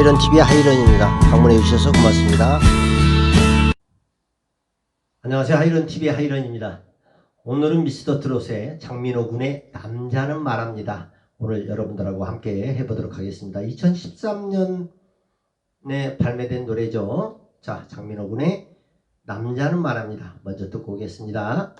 하이런 TV의 하이런입니다. 방문해 주셔서 고맙습니다. 안녕하세요. 하이런 TV의 하이런입니다. 오늘은 미스터 트롯의 장민호 군의 남자는 말합니다. 오늘 여러분들하고 함께 해보도록 하겠습니다. 2013년에 발매된 노래죠. 자, 장민호 군의 남자는 말합니다. 먼저 듣고 오겠습니다.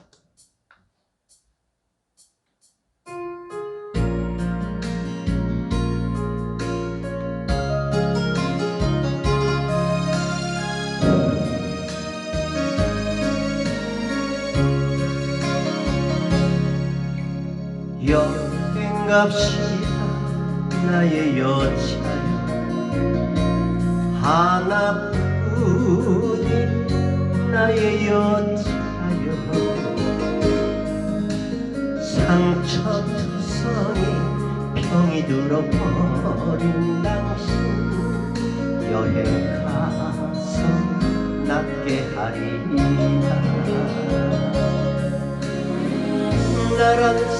갑시다 나의 여차여 하나뿐인 나의 여차여 상처투성이 병이 들어버린 당신 여행 가서 낫게 하리라. 나란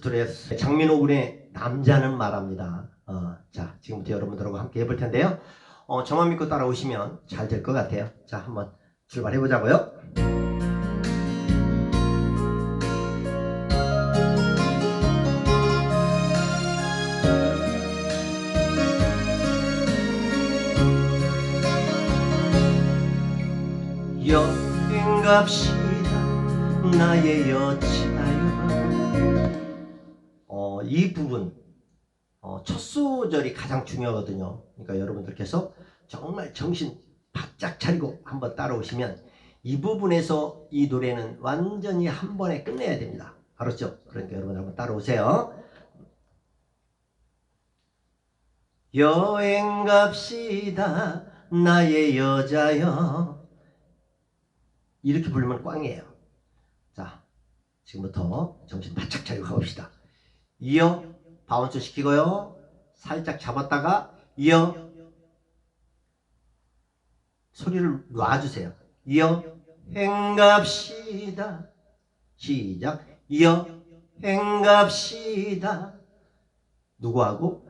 스터 트레스 장민호 군의 남자는 말합니다. 어, 자, 지금부터 여러분들하고 함께 해볼 텐데요. 어, 저만 믿고 따라오시면 잘 될 것 같아요. 자, 한번 출발해 보자고요. 여행 갑시다 나의 어, 이 부분 어, 첫 소절이 가장 중요하거든요. 그러니까 여러분들께서 정말 정신 바짝 차리고 한번 따라오시면 이 부분에서 이 노래는 완전히 한 번에 끝내야 됩니다. 알았죠? 그러니까 여러분 한번 따라오세요. 여행 갑시다 나의 여자여. 이렇게 부르면 꽝이에요. 자 지금부터 정신 바짝 차리고 가봅시다 이어 바운스 시키고요. 살짝 잡았다가 이어 소리를 놔주세요. 이어 행갑시다. 시작. 이어 행갑시다. 누구하고?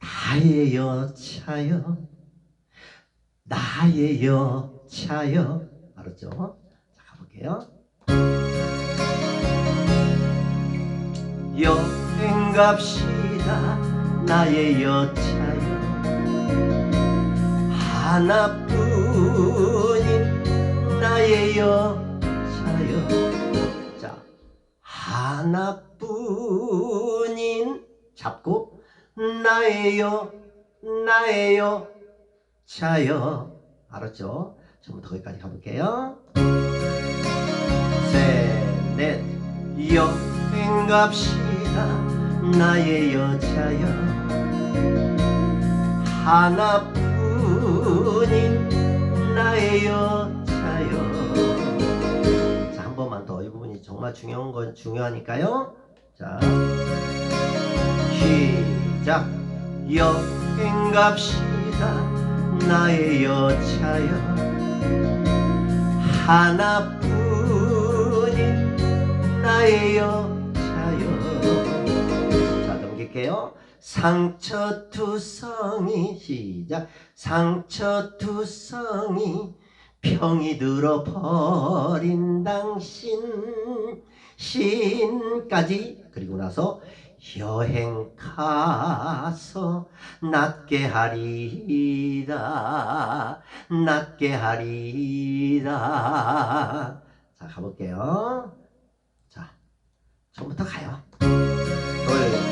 나의 여차여. 나의 여차여. 알았죠? 자 가볼게요. 여 행 갑시다 나의 여차여. 하나뿐인 나의 여차여. 자 하나뿐인 잡고 나의 여 나의 여차여. 알았죠? 전부터 거기까지 가볼게요. 셋넷 여행 갑시다 나의 여자여 하나뿐인 나의 여자여. 자 한 번만 더. 이 부분이 정말 중요한 건 중요하니까요. 자 시작. 여행 갑시다 나의 여자여. 하나뿐인 나의 여자여 자 넘길게요. 상처투성이 시작. 상처투성이 병이 들어버린 당신. 신까지. 그리고 나서 여행 가서 낫게 하리라. 낫게 하리라. 자 가볼게요. 자 처음부터 가요. 둘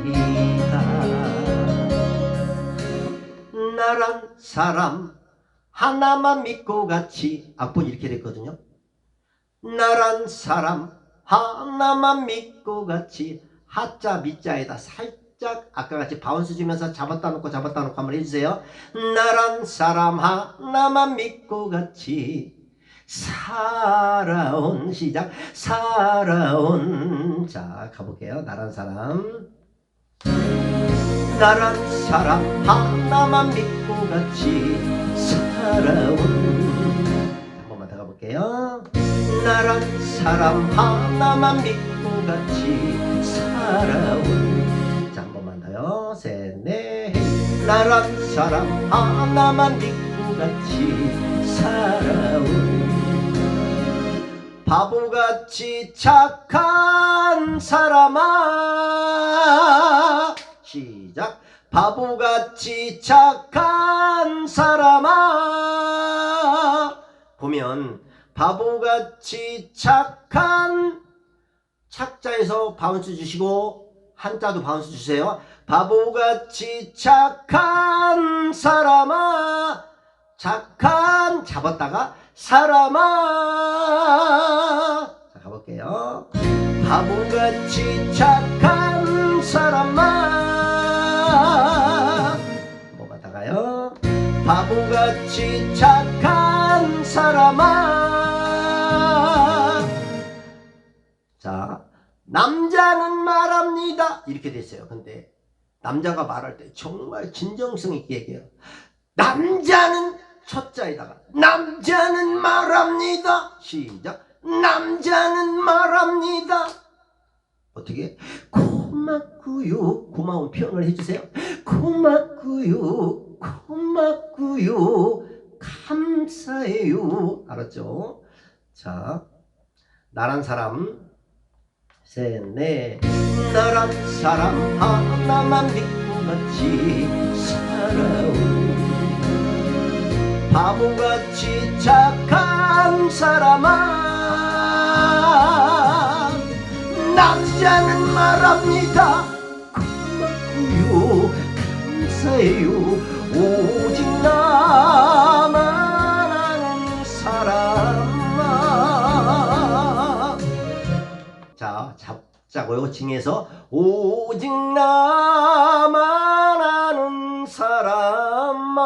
나란 사람. 하나만 믿고 같이. 악보 이렇게 됐거든요. 나란 사람. 하나만 믿고 같이. 하자 밑자에다 살짝 아까 같이 바운스 주면서 잡았다 놓고 잡았다 놓고 한번 해주세요. 나란 사람. 하나만 믿고 같이. 살아온 시작. 살아온. 자 가볼게요. 나란 사람. 나란 사람. 하나만 믿고 같이 살아온. 한 번만 더 가볼게요. 나란 사람 하나만 믿고 같이 살아온. 자 한 번만 더요. 셋넷. 나란 사람 하나만 믿고 같이 살아온. 바보같이 착한 사람아. 시작 바보같이 착한 사람아. 보면 바보같이 착한 착자에서 바운스 주시고 한자도 바운스 주세요. 바보같이 착한 사람아. 착한 잡았다가 사람아. 자 가볼게요. 바보같이 착한 사람아 한 번만 더 가요? 바보같이 착한 사람아. 자 남자는 말합니다. 이렇게 됐어요. 근데 남자가 말할 때 정말 진정성 있게 얘기해요. 남자는 첫자에다가 남자는 말합니다. 시작. 남자는 말합니다. 어떻게 고맙구요. 고마운 표현을 해주세요. 고맙구요. 고맙구요. 감사해요. 알았죠? 자 나란 사람. 셋넷. 나란 사람 하나만 믿고 같이 살아온 바보같이 착한 사람아 남자는 말합니다. 고맙구요. 감사해요. 오직 나만 아는 사람아 자 잡자고요. 징에서 오직 나만 아는 사람아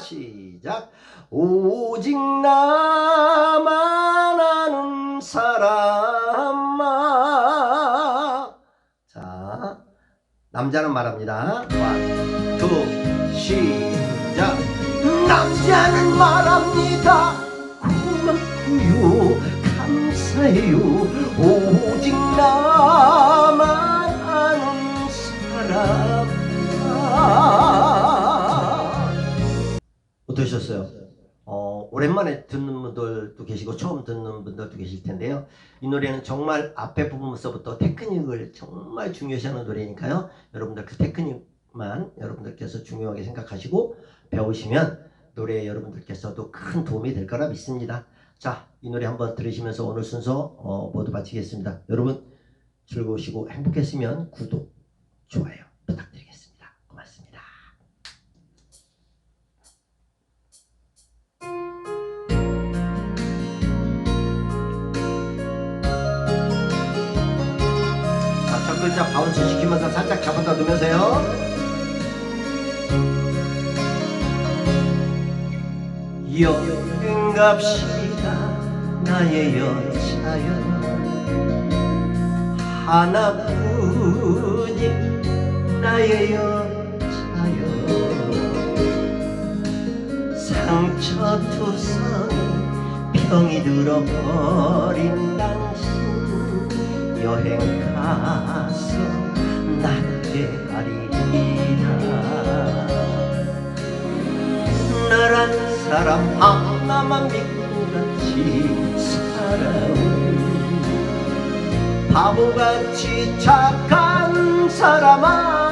시작. 오직 나만 아는 사람 남자는 말합니다. 원 투 시작. 남자는 말합니다. 고맙구요 감사해요. 오직 나만 아는 사람 어떠셨어요? 어, 오랜만에 듣는 분들도 계시고 처음 듣는 분들도 계실 텐데요 이 노래는 정말 앞에 부분부터 테크닉을 정말 중요시하는 노래니까요 여러분들 그 테크닉만 여러분들께서 중요하게 생각하시고 배우시면 노래에 여러분들께서도 큰 도움이 될 거라 믿습니다 자, 이 노래 한번 들으시면서 오늘 순서 어, 모두 마치겠습니다. 여러분 즐거우시고 행복했으면 구독, 좋아요 부탁드리겠습니다. 살짝 잡았다 놓으면서요. 여행 갑시다 나의 여차여 하나뿐인 나의 여차여 상처투성이 병이 들어버린 당신 여행 가서 낫게 하리라 나란 사람 하나만 믿고 같이 살아온 바보같이 착한 사람아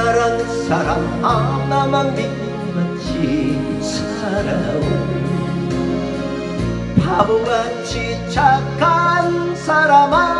나란 사람 하나만 믿같이 살아온. 바보같이 착한 사람아